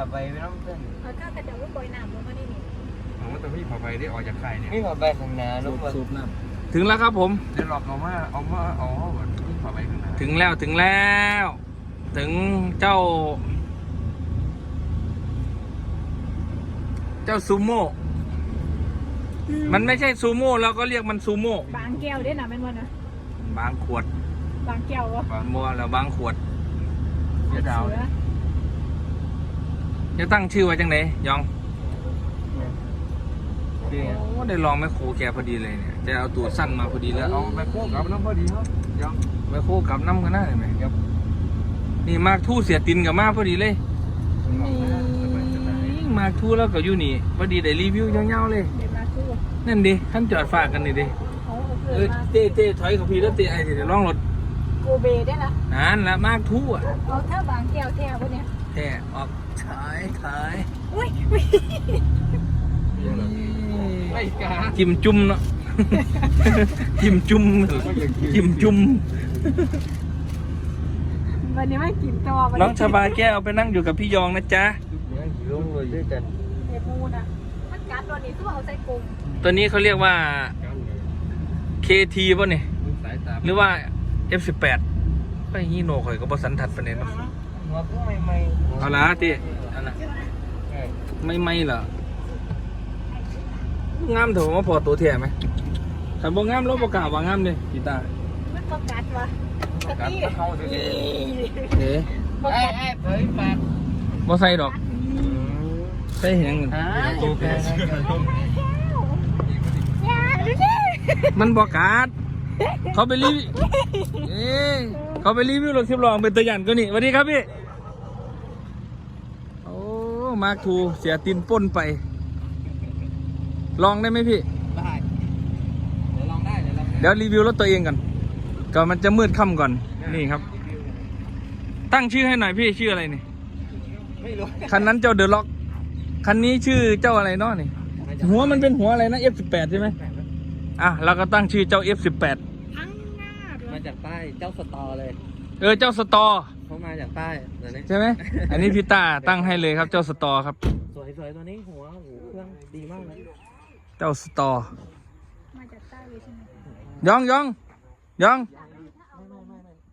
ผ้าใบไปน้ำเพื่อนเอาข้าวกระเจ้าลูกบอยน้ำลงมาได้นี่ผมว่าตอนพี่พอไปได้ออกจากไข่เนี่ยมีผ้าใบข้างหน้าลูกสูบน้ถึงแล้วครับผม เดี๋ยวหลอกเอามาเอามาเอาเอาแบบพี่พอไปข้างหน้าถึงแล้วถึงแล้ว ถึงเจ้า เจ้าซูโม่ มันไม่ใช่ซูโม่เราก็เรียกมันซูโม่บางแก้วได้นะแม่นวันนะบางขวดบางแก้ววะบางมัวแล้วบางขวดเดี๋ยวดาวเสือ จะตั้งชื่อไว้จังไหนยองเดี๋ยวโอ้ได้ลองแม่โครูแกพอดีเลยเนี่ยจะเอาตัวสั้นมาพอดีเดี๋แล้ยววเอาไปคู่กับน้ำพอดีครับยังแม่โครูกลับน้ำกันได้ไหมครับนี่มากทู่เสียตินกับมาพอดีเลยนี่มากทู่แล้วก็อยู่นี่พอดีได้รีวิวยาวๆเลยเดี๋ยวมาคู่นั่นดิท่านจอดฝากกันนี่ดิเขาเอเกิอดมาเต้เต้ถอยกับพี่แล้วเต้ไอ้เดี๋ยวลองรถโกเบได้ละนั่นละมากทู่อะเอาถ้าบางแก้วแท้พวกเนี้ยแท้ออก ถายถายอุ้ยอุ้ยไม่กาจิ้มจุ่มเนาะจิ้มจุ่มจิ้มจุ่มวันนี้ไม่กินตัววัน้องชาบาแก้วเอาไปนั่งอยู่กับพี่ยองนะจ๊ะยังสิลงเลยด้วยกันเดมูนะมันกัดตัวนี้ตัวเอาใส่กลมตัวนี้เขาเรียกว่า KT ป่ะเนี่ยสายตาหรือว่า F18 ไปฮีโน่ข่อยก็บสันทัดประเด็นเนาะหัวก็ไม่ไม่เอาละตีอันน่ะไม่ไม่เหรองามเถอะว่าพอตัวเทียไหมแต่บ่งามเราประกล้าศว่างามเลยกีตาร์มันก็กัดวะกะการตี้เข้าเลยเด้บ่ไอ้กัดไอ้เผยปากบ่ใส่ดอกใส่เห็นยังอ่าอยู่กันอย่าดูสิมันบอกกัดเขาไปรีวิวเอ้ย เขาไปรีวิวรถสิบล้อเป็นตัวอย่างก็นี่สวัสดีครับพี่โอ้มาร์คทูเสียตินป้นไป ลองได้ไหมพี่ ได้เดี๋ยวลองได้เดี๋ยวลองได้เดี๋ยวรีวิวรถตัวเองก่อนก่อนมันจะมืดค่ำก่อนนี่ครับ ตั้งชื่อให้หน่อยพี่ชื่ออะไรนี่ไม่รู้คันนั้นเจ้าเดอะล็อก คันนี้ชื่อเจ้าอะไรเนาะนี่ หัวมันเป็นหัวอะไรนะ F18 ใช่ไหมอะเราก็ตั้งชื่อเจ้า F18 ทั้งหน้าเล มายจากใต้เจ้าสตอเลยเออเจ้าสตอเขามาจากใต้ตัวนี้ใช่ไหมอันนี้พี่ตาตั้งให้เลยครับเจ้าสตอครับ สวยๆตัวนี้หัวหูเครื่องดีมากเลยเจ้าสตอมาจากใต้เลยใช่ไหมยองยองยอง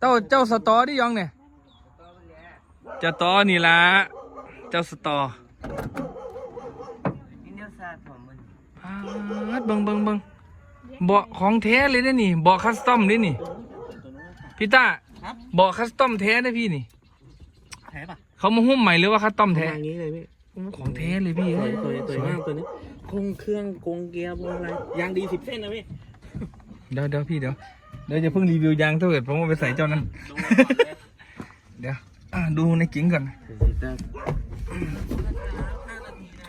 เจ้าเจ้าสตอดิยองเนี่ยเจ้าตอนี่ละเจ้าสตออินเดียซาดผมมันพาดเบิงเบิงเบิงเบาะของแท้เลยนะนี่เบาะคัสตอมเลยนี่ พี่ตาเบาะคัสตอมแท้นะพี่นี่ แท้ปะเขามาหุ้มใหม่หรือว่าคัสตอมแท้ อย่างนี้เลยพี่ของแท้เลยพี่สเอ้วยยสวยสวยมากตัวนี้โครงเครื่องโครงเกียร์โครงอะไรยางดีสิบเส้นนะพี่เดี๋ยวเดี๋ยวพี่เดี๋ยวเดี๋ยวจะเพิ่งรีวิวยางถ้าเกิดผมเอาไปใส่เจ้านั้น เดี๋ยวอะดูในกิ้งก่อน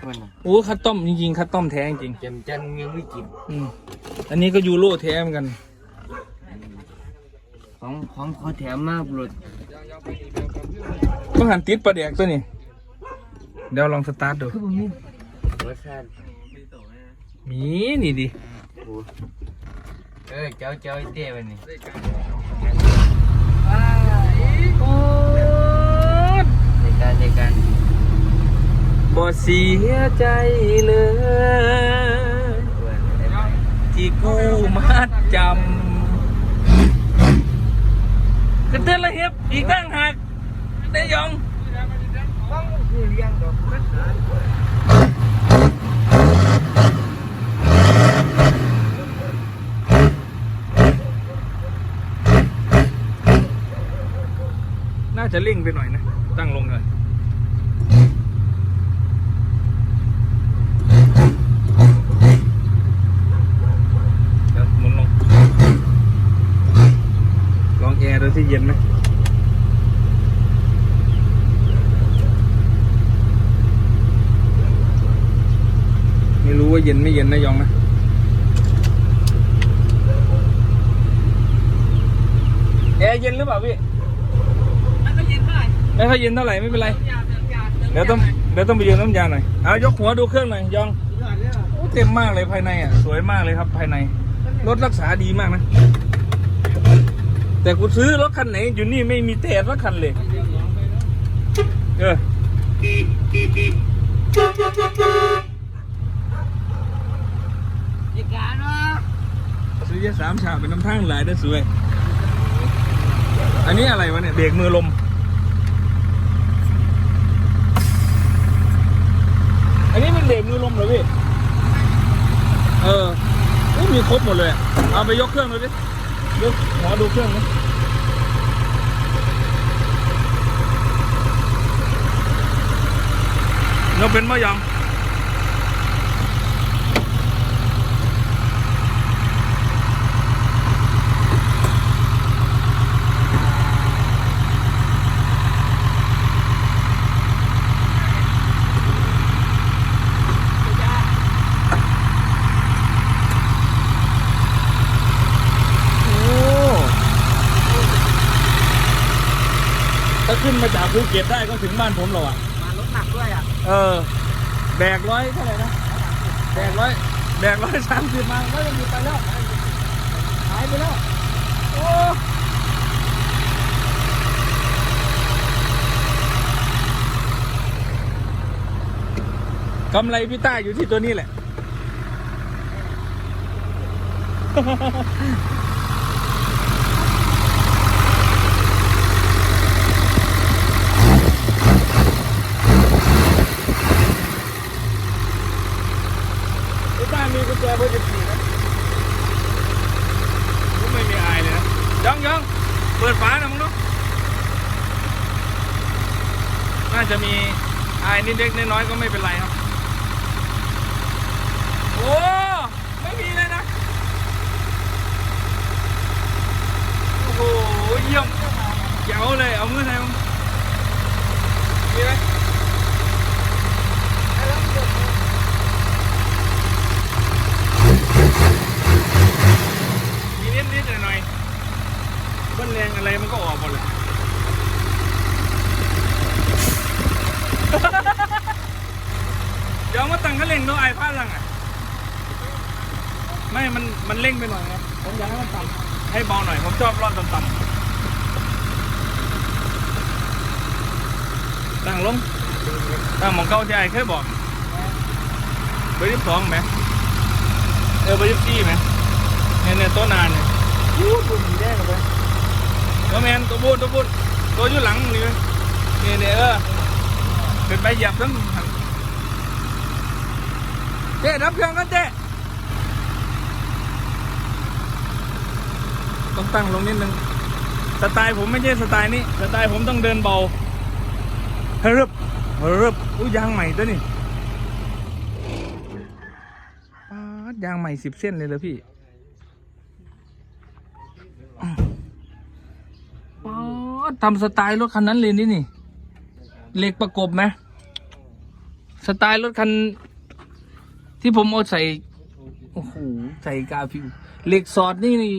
มันอะโอ้คัสตอมจริงๆคัสตอมแท้จริงเจมจันยังไม่กินๆอืมอันนี้ก็ยูโรแท้เหมือนกัน ของของขอแถมมากหลุดต้องหันติดประเดกตัวนี้ เดี๋ยวลองสตาร์ทดู คือผมมีรสชาติมีนี่ดิเออเจ้าเจ้าไอ้เต้วันนี้โอ้ในการในการบ่เสียใจเลย ที่กูมาจำ กระเตือนละเฮ็บอีกตั้งหักได้ยองคือเลี้ยงดอกน่าจะเร่งไปหน่อยนะ ตั้งลงเลยเดี๋ยวหมุนลง ลองแอร์ดูที่เย็นไหมไม่รู้ว่าเย็นไม่เย็นนะยองนะแอร์เย็นหรือเปล่าพี่ไม่ค่อยเย็นเท่าไหร่ไม่เป็นไร เดี๋ยวต้องเดี๋ยวต้องไปยืมน้ำยาหน่อยเอายกหัวดูเครื่องหน่อยยองโอ้เต็มมากเลยภายในอะสวยมากเลยครับภายในรถรักษาดีมากนะ แต่กูซื้อรถคันไหนอยู่นี่ไม่มีแต่รถคันเลยเออ ซื้อเยสามฉากเป็นน้ำทางหลายได้อสวย อันนี้อะไรวะเนี่ยเบรกมือลม อันนี้เป็นเบรกมือลมเหรอพี่ เออมีครบหมดเลย เอาไปยกเครื่องเลยดิ ยกหมอดูเครื่องนะยกเป็นมะยัง โอ้ถ้าขึ้น มาจากภูเก็ตได้ก็ถึงบ้านผมแล้วอะมารถหนักด้วยอะเออ แบกร้อยเท่าไหร่นะแบกร้อยแบกร้อยสามสิบมาก็ยังมีไปแล้วหายไปแล้วโอ้กำไรพี่ต้าอยู่ที่ตัวนี้แหละ มีกุญแจเบอร์สิบสี่นะผมไม่มีอายเลยนะยังยังเปิดฝาหนะมึงดูน่าจะมีอายนิดเล็กน้อยก็ไม่เป็นไรครับโอ้ไม่มีเลยนะโอ้โหเยี่ยมเจ๋วเลยเอามือใส่มึงมีไหมมีนิดนิดหน่อยหน่อยๆเบิ้ล แรงอะไรมันก็ออกหมดเลยเดี๋ยวมาตั้งคันเร่งดูไอ้พลาดลังอะ ไม่ มัน มันเร่งไปหน่อยนะผมอยากให้มันต่ำให้เบาหน่อย ผมชอบร่อนต่ำๆตั้งลงตั้งหมองเก้าที่ไอ้เคยบอกเบอร์ยี่สิบสองไหมเออเบอร์ยี่สิบสี่ไหมเนี่ยเนี่ยโตัวนานเนี่ยพูดบุญแย่กันไป ตัวแมนตัวบูดตัวบูดตัวอยู่หลังนี่เนี่ยเนี่ยเออเป็นใบหยียบทั้งหันเจ๊รับเครื่องกันเจ๊ต้องตั้งลงนิดนึงสไตล์ผมไม่ใช่สไตล์นี้สไตล์ผมต้องเดินเบาเฮ้รึบเฮ้รึบอุ้ยยางใหม่ตัวนี้ยางใหม่สิบเส้นเลยเหรอพี่ ทำสไตล์รถคันนั้นเลยนี่นี่เหล็กประกบไหมสไตล์รถคัน ที่ผมเอาใส่โอ้โหใส่กาฟิวเหล็กสอดนี่นี่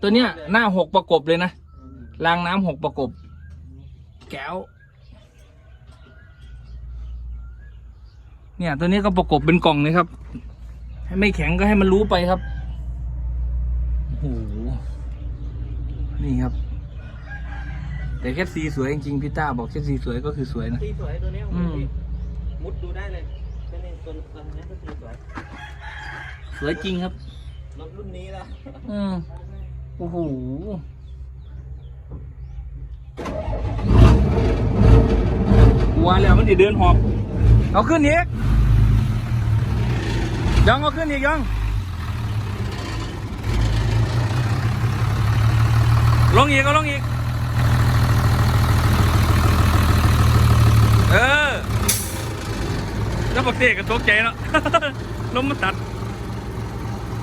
ตัวเนี้ย หน้าหกประกบเลยนะรางน้ำหกประกบ แก้ว เนี่ย ตัวนี้ก็ประกบเป็นกล่องเลยครับ ให้ไม่แข็งก็ให้มันรู้ไปครับโอ้โหนี่ครับ แต่แค่สีสวยจริงๆพี่ต้าบอกแค่สีสวยก็คือสวยนะตีสวยตัวเนี้ยอืม มุดดูได้เลยเป็นเองตัวตัวนี้ก็ตีสวยสวยจริงครับ รถรุ่นนี้ละอืมโอ้โหว่าแล้วมันจะเดินหอบ เอาขึ้นอีกยังเอาขึ้นอีกยังลงอีกเอาลงอีก เออ แล้วบอกเตะกับตกใจแล้วลมมันตัด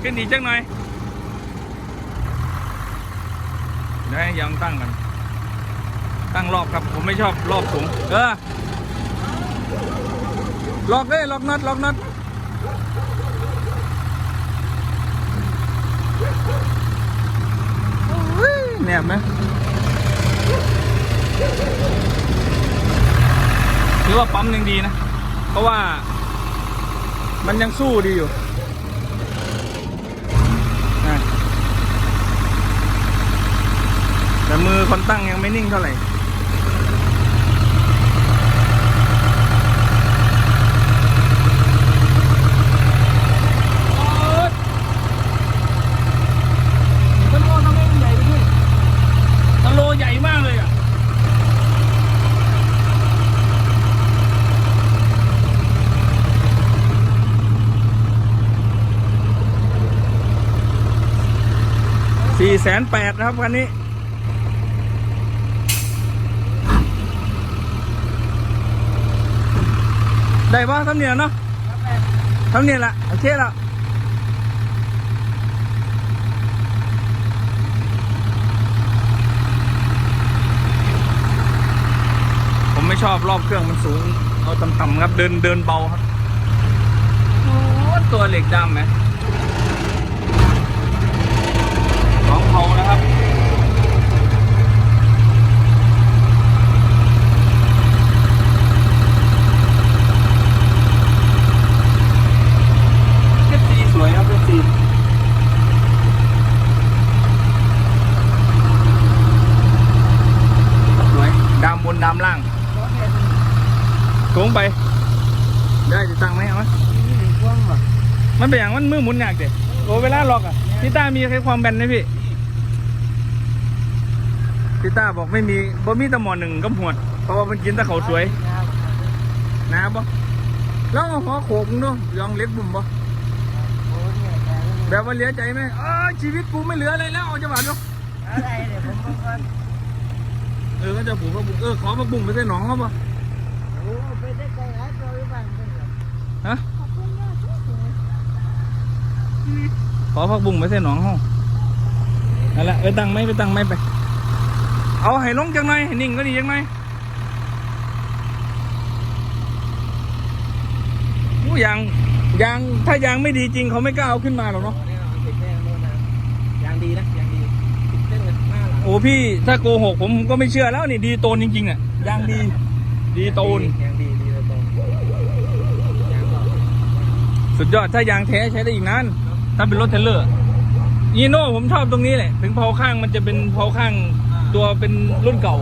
ขึ้นอีกจังหน่อยได้ยังตั้งกัน ตั้งรอบครับ ผมไม่ชอบรอบสูง เออล็อกเลยล็อกน็อตล็อกน็อตโอ้ยแนบไหม ถือว่าปั๊มยังดีนะ เพราะว่า มันยังสู้ดีอยู่แต่มือคนตั้งยังไม่นิ่งเท่าไหร่ สี่แสนแปดนะครับคันนี้ ได้ปะทำเนียนเนาะทำเนียนละโอเคละผมไม่ชอบรอบเครื่องมันสูง เอาต่ำๆครับ เดินเดินเบาครับโอ้ตัวเหล็กดำไหมสอง เผานะครับเอฟซีสวยครับเอฟซีสวยดำบนดำล่างโค้งไป ได้จะตั้งไหมเอาไหมมันเป็นอย่างมันมือหมุนหนักเด็โอ้เวลาล็อกอะพี่ต้ามีแค่ความแบนนะพี่พี่ ต้าบอกไม่มีบ่มีแตะหมอหนึ่งก็หวด เพราะว่ามันกินแตะเขาสวยนะบ่แล้วเอาหัวโขกมึงดูยองเล็กบุ่มบ่แบบว่าเหลือใจไหมเออชีวิตกูไม่เหลืออะไรแล้วเอาจะหวานเนาะอะไรเนี่ยผมก็ว่าเออก็จะผูกพักบุ้งเออขอพักบุ้งไปใส่หนองเขาปะโอ้ไปได้ไกลหลายตัวอยู่บ้านเพิ่นหรอกฮะขอบคุณมากที่สวยขอพักบุ้งไปใส่หนองเขานั่นแหละไปตั้งไหมไปตั้งไหมไป เอาให้ลงจังหน่อยให้นิ่งก็ดีจังหน่อยโอ้ยางยางถ้ายางไม่ดีจริงเขาไม่กล้าเอาขึ้นมาหรอกเนาะแน่นอนติดแน่นอนนะยางดีนะยางดีติดเส้นกันหน้าหลังโอ้พี่ถ้าโกหกผมก็ไม่เชื่อแล้วนี่ดีโตนจริงๆอะยางดี ดีโตนยางดีดีเลยตรงยางก่อนสุดยอดถ้ายางแท้ใช้ได้อีกนานถ้าเป็นรถเทรลเลอร์ยีโน่ผมชอบตรงนี้แหละ ถึงเพาข้างมันจะเป็นเพาข้าง ตัวเป็นรุ่นเก่า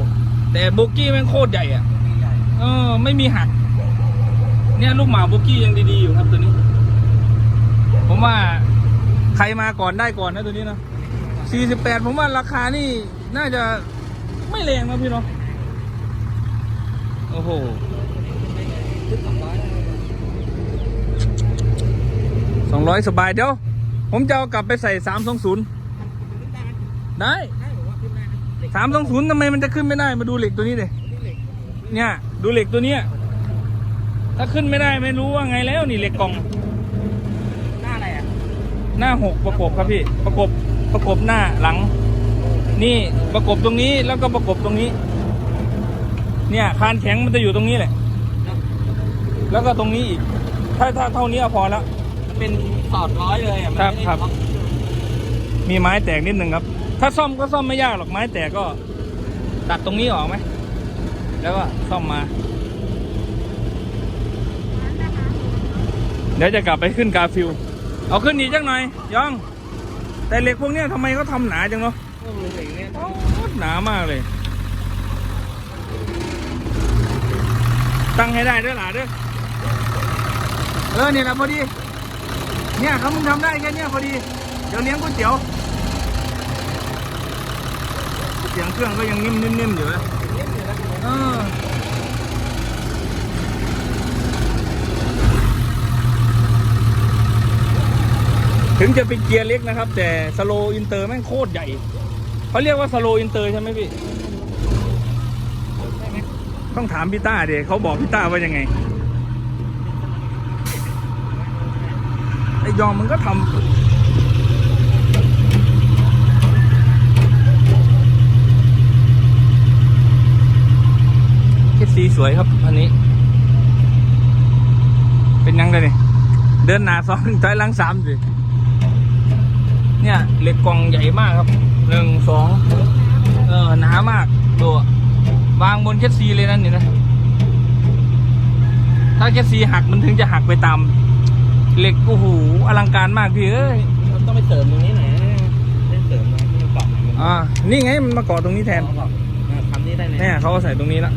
แต่โบกี้แม่งโคตรใหญ่อะมีใหญ่เออ ไม่มีหัก เนี่ยลูกหมาโบกี้ยังดีๆอยู่ครับตัวนี้ ผมว่าใครมาก่อนได้ก่อนนะตัวนี้นะ48 ผมว่าราคานี่น่าจะไม่แรงนะพี่เนาะโอ้โหขึ้นสองร้อยสองร้อยสบายเดี๋ยว ผมจะเอากลับไปใส่สามสองศูนย์ขึ้นได้ สามสองศูนย์ทำไมมันจะขึ้นไม่ได้มาดูเหล็กตัวนี้เลยนี่เหล็กเนี่ย ดูเหล็กตัวเนี้ยถ้าขึ้นไม่ได้ไม่รู้ว่าไงแล้วนี่เหล็กกล่อง หน้าอะไรอะ หน้าหกประกบครับพี่ ประกบประกบหน้าหลัง นี่ประกบตรงนี้แล้วก็ประกบตรงนี้ เนี่ยคานแข็งมันจะอยู่ตรงนี้แหละ แล้วก็ตรงนี้อีก ถ้าถ้าเท่านี้เอาพอแล้วมันเป็นสอดร้อยเลยอะมันครับไม่ได้ครับล็อกมีไม้แตกนิดหนึ่งครับ ถ้าซ่อมก็ซ่อมไม่ยากหรอกไม้แตกก็ตัดตรงนี้ออกไหม แล้วก็ซ่อมมา เดี๋ยวจะกลับไปขึ้นกาฟิลเอาขึ้นอีกจังหน่อยยอง แต่เหล็กพวกเนี้ยทำไมเขาทำหนาจังเนาะหนามากเลย ตั้งให้ได้ด้วยหล่ะเด้อเออเนี่แหละพอดี เนี่ยเขามึงทำได้แค่เนี้ยพอดี เดี๋ยวเลี้ยงก๋วยเตี๋ยว เสียงเครื่องก็ยังนิ่มๆๆอยู่เลยเออถึงจะเป็นเกียร์เล็กนะครับ แต่สโลอินเตอร์แม่งโคตรใหญ่เขาเรียกว่าสโลอินเตอร์ใช่ไหมพี่ ต้องถามพี่ต้าเดี๋ยเขาบอกพี่ต้าว่ายังไงไอยอมมันก็ทำ สีสวยครับอันนี้ เป็นยังไงนี่เดินหน้าสองถอยหลังสามสิเนี่ยเหล็กกล่องใหญ่มากครับหนึ่งสองเออหนามากดูอะวางบนแคสซีเลยนั่นนี่นะ ถ้าแคสซีหักมันถึงจะหักไปตามเหล็กโอ้โหอลังการมากพี่เอ้ยมันต้องไปเสริมตรงนี้หน่อยนะเล่นเสริมนะที่มันเกาะหน่อยมันอ่านี่ไงมันมาเกาะตรงนี้แทนเขาบอกอ่าทำนี่ได้ไหมเนี่ยเขาเอาใส่ตรงนี้ละ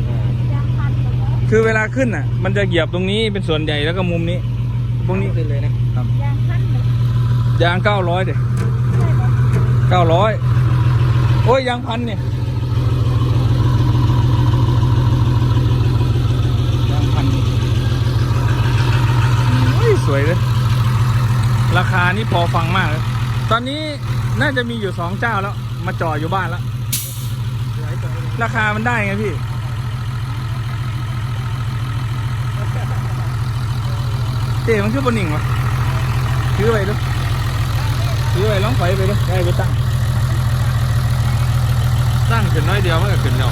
คือเวลาขึ้นอะ มันจะเหยียบตรงนี้เป็นส่วนใหญ่แล้วก็มุมนี้พวกนี้ขึ้เลยนะครับยางขั้นเลยยางเก้าร้อยเด็เก้าร้อยโอ้ยยางพันเนี่ยยางพันโอ้ยสวยเลย ราคานี่พอฟังมากเลยตอนนี้น่าจะมีอยู่สองเจ้าแล้ว มาจ่ออยู่บ้านแล้ว ราคามันได้ไงพี่ เจมันชื่อบนหนิงวะชื่ออะไรดูชื่ออะไรล้องไฟไปดูได้ไปตั้ง ตั้งขึ้นน้อยเดียวมันก็ขึ้นแล้ว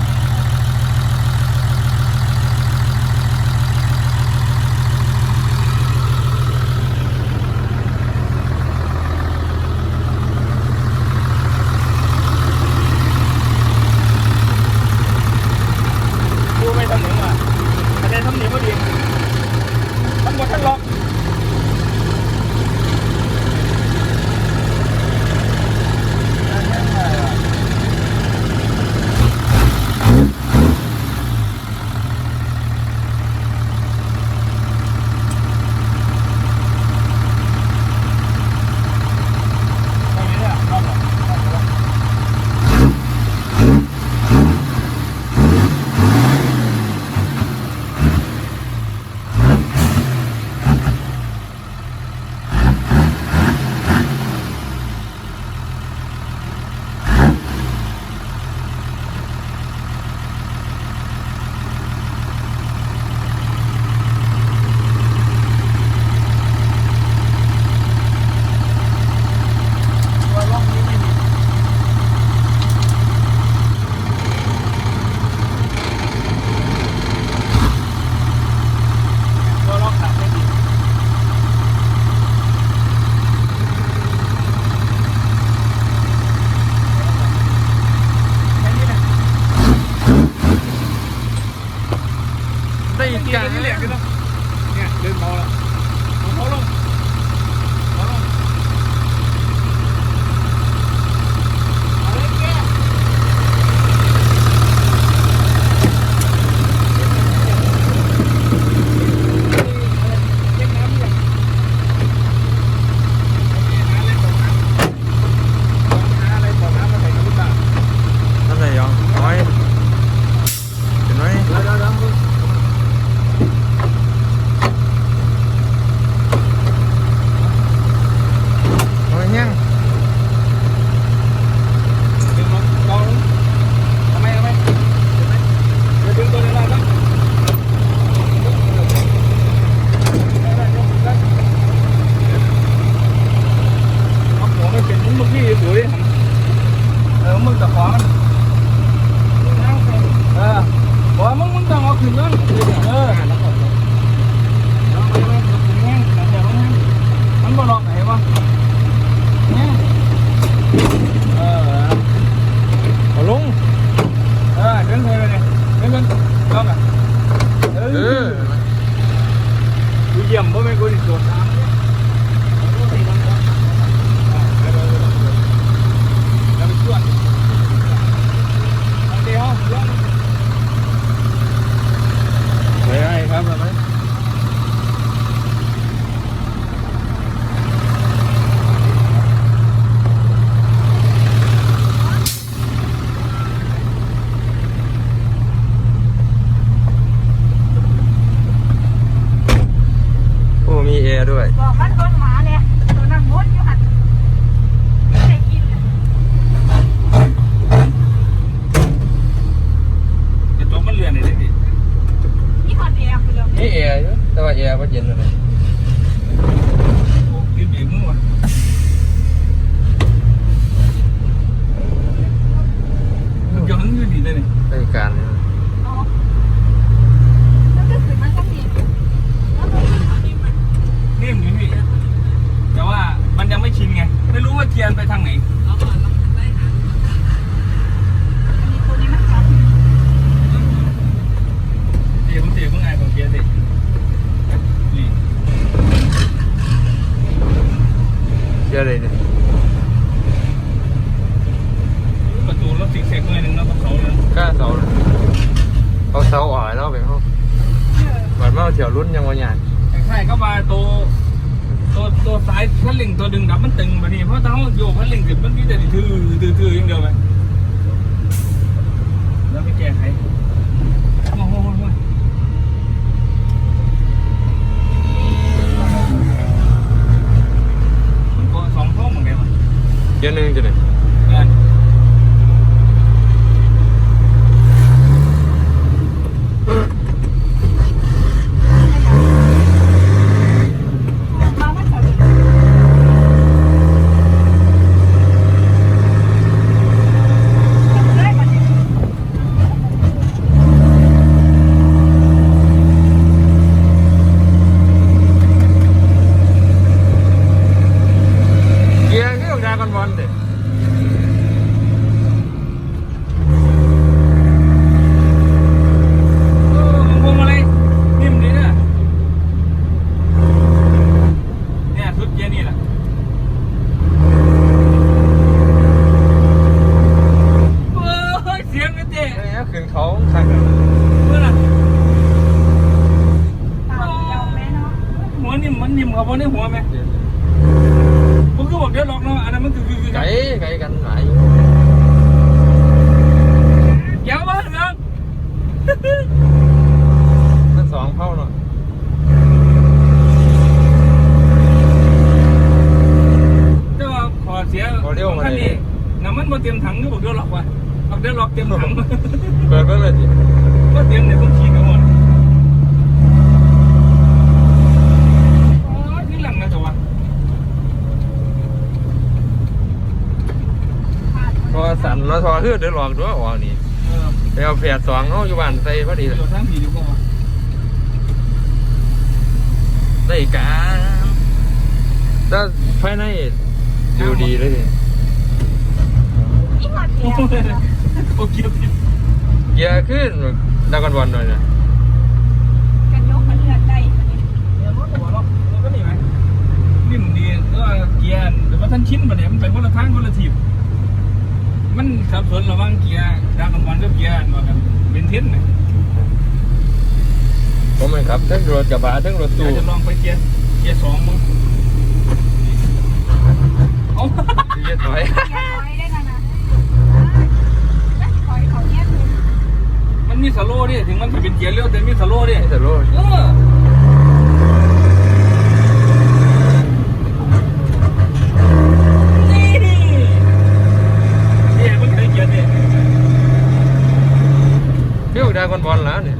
你脸给他，你看，脸给你包了。 ว่าถ้าเขาโยกคันเร่งเสร็จมันมีแต่ที่ถือ เขาบนในหัวไหมผมก็บอกเดี๋ยวล็อกเนาะอันนั้นมันคือคือคือไกลไกลกันหลายอยู่เดี๋ยวมาเนาะมันสองเท่าเนาะเจ้าว่าขอเสียขั้นนี้น้ำมันมาเตรียมถังก็บอกเดี๋ยวล็อกว่ะบอกเดี๋ยวล็อกเตรียมถังเปิดเพิ่งเลยสิก็เตรียมในพวกขีดกันหมดโอ้ยที่หลังนะจ๊ะวะ ขาด พอสั่นแล้วทอเฮือเดือดหลอกด้วยอ๋อนี่เออไปเอาแผดสองเนาะอยู่บ้านใส่พอดีเลย เดี๋ยวทั้งผีดีกว่าได้การถ้าภายในดูดีเลยดินี่หอดเดียวโอเคผิดเกียร์ขึ้นดากันบอลหน่อยนะกันยกกันเลือดได้เนี่ยรถหัวล็อกแล้วก็นี่ไหมนิ่มดีแล้วเกียร์แต่ว่าท่านชิ้นปะเนี่ยมันไปคนละทางคนละทีบ มันสับสนระหว่างเกียร์ดาวกำมันกับเกียร์ว่ากันเป็นเทนเนี่ยผมเองครับทั้งรถกระบะทั้งรถอยาตู้กจะลองไปเกียร์เกียร์สองมั้งเอาเกียร์ถอยอย่าถอยได้นะนะแล้วถอยเขาเนี่ยคือมันมีสโลว์ดิถึงมันจะเป็นเกียร์เร็วแต่มีสโลว์ดิไม่แต่รถเออนี่นี่มันเคยเกียร์ดิ เที่ยวดากันบอลแล้วเนี่ย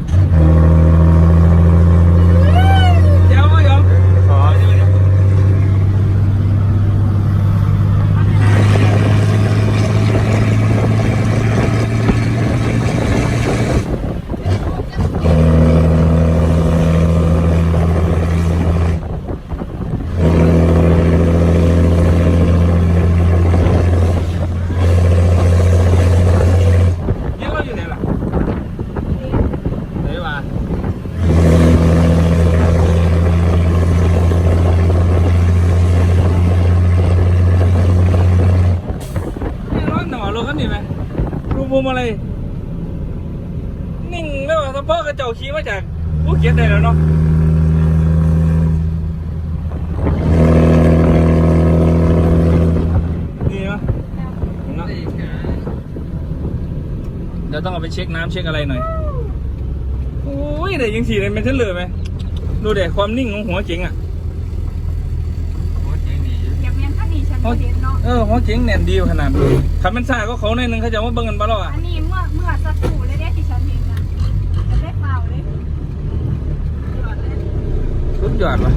เดี๋ยวเดี๋ยว ขอ นี่เราอยู่ไหนล่ะไหนวะนี่ร้อนหนอรถกันนี่ไหมรูมุมอะไร นิ่งแล้วอะถ้าพ่อกระเจ้าขี่ มาจากผู้เขียนได้แล้วเนาะนี่เนาะเนาะเดี๋ยวต้องเอาไปเช็คน้ำเช็คอะไรหน่อยโอ้ยเดี๋ยวยังสีเลยเป็นเส้นเลยไหมดูเด็ความนิ่งของหัวเจ๋งอะอย่าเมียนท่านนี่ฉันบ่เห็นเนาะเออหัวเจ๋งแน่นดีขนาดนี้ขับมันซ่าก็เขาในอยหนึงเขาจะมาเบิ่งกันบ้าแล้วอะ อันนี้เมื่อเมื่อสักครู่เลยเด้ที่ฉันเห็นนะจะได้เปล่าเลยหยอดเลย สุดยอดว่ะ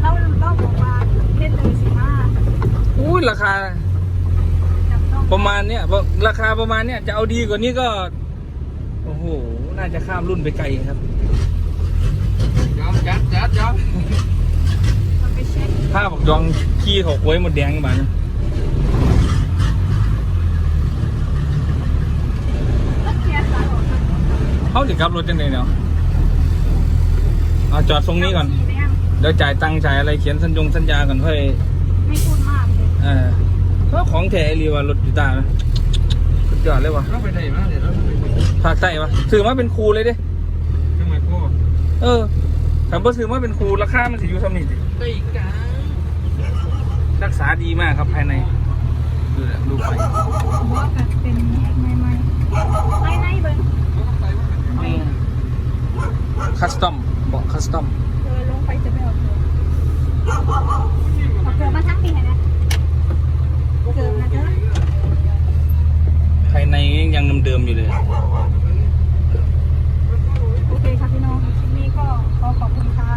เราเราบอกว่าเล่นเลยสิมาอุ้ยราคา จับต้องประมาณเนี้ยราคาประมาณเนี้ยจะเอาดีกว่านี้ก็ โอ้โห น่าจะข้ามรุ่นไปไกลครับยอมจัดจัดยอมมันไปเช็คภาพบอกจองขี้เขากล้วยหมดแดงกันบ้านแล้วเคลียร์สายออกมาเขาจะขับรถจังเลยเนาะ เอาจอดตรงนี้ก่อนขี่ได้ยังเดี๋ยวจ่ายตังค์จ่ายอะไรเขียนสัญญงสัญญาก่อนค่อยไม่พูดมากเลยเออเพราะของแท้รีว่ารถยูตานะสุดยอดเลยวะเราไปไหนมาเดี๋ยวเราไปภาคใต้วะถือมาเป็นครูเลยเด้ขึ้นมาโก้เออถามว่าถือมาเป็นครูราคามันสิอยู่เท่านี้สิได้การรักษาดีมากครับภายในดูแลดูไปบอกว่าแบบเป็นไม่ไม่ไม่ในเบิ้งคัสตอม บอกคัสตอมเออลงไปจะไม่เอาเกลือเอาเกลือมาทั้งปีไหนนะเกลือนะเด้อภายในยังเดิมๆอยู่เลย โอเคค่ะพี่น้องคลิปนี้ก็ขอขอบคุณค่ะ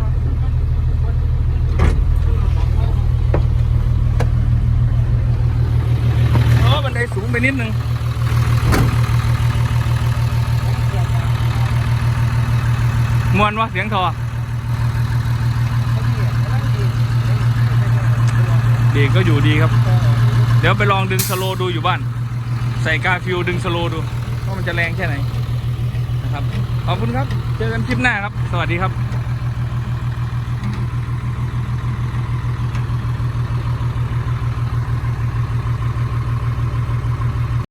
อ๋อบันไดสูงไปนิดนึงมวนวะ เสียงทอดีก็อยู่ดีครับ เดี๋ยวไปลองดึงสโลว์ดูอยู่บ้าน ใส่กาฟิวดึงสโลว์ดูว่ามันจะแรงแค่ไหนนะครับขอบคุณครับ เจอกันคลิปหน้าครับ สวัสดีครับ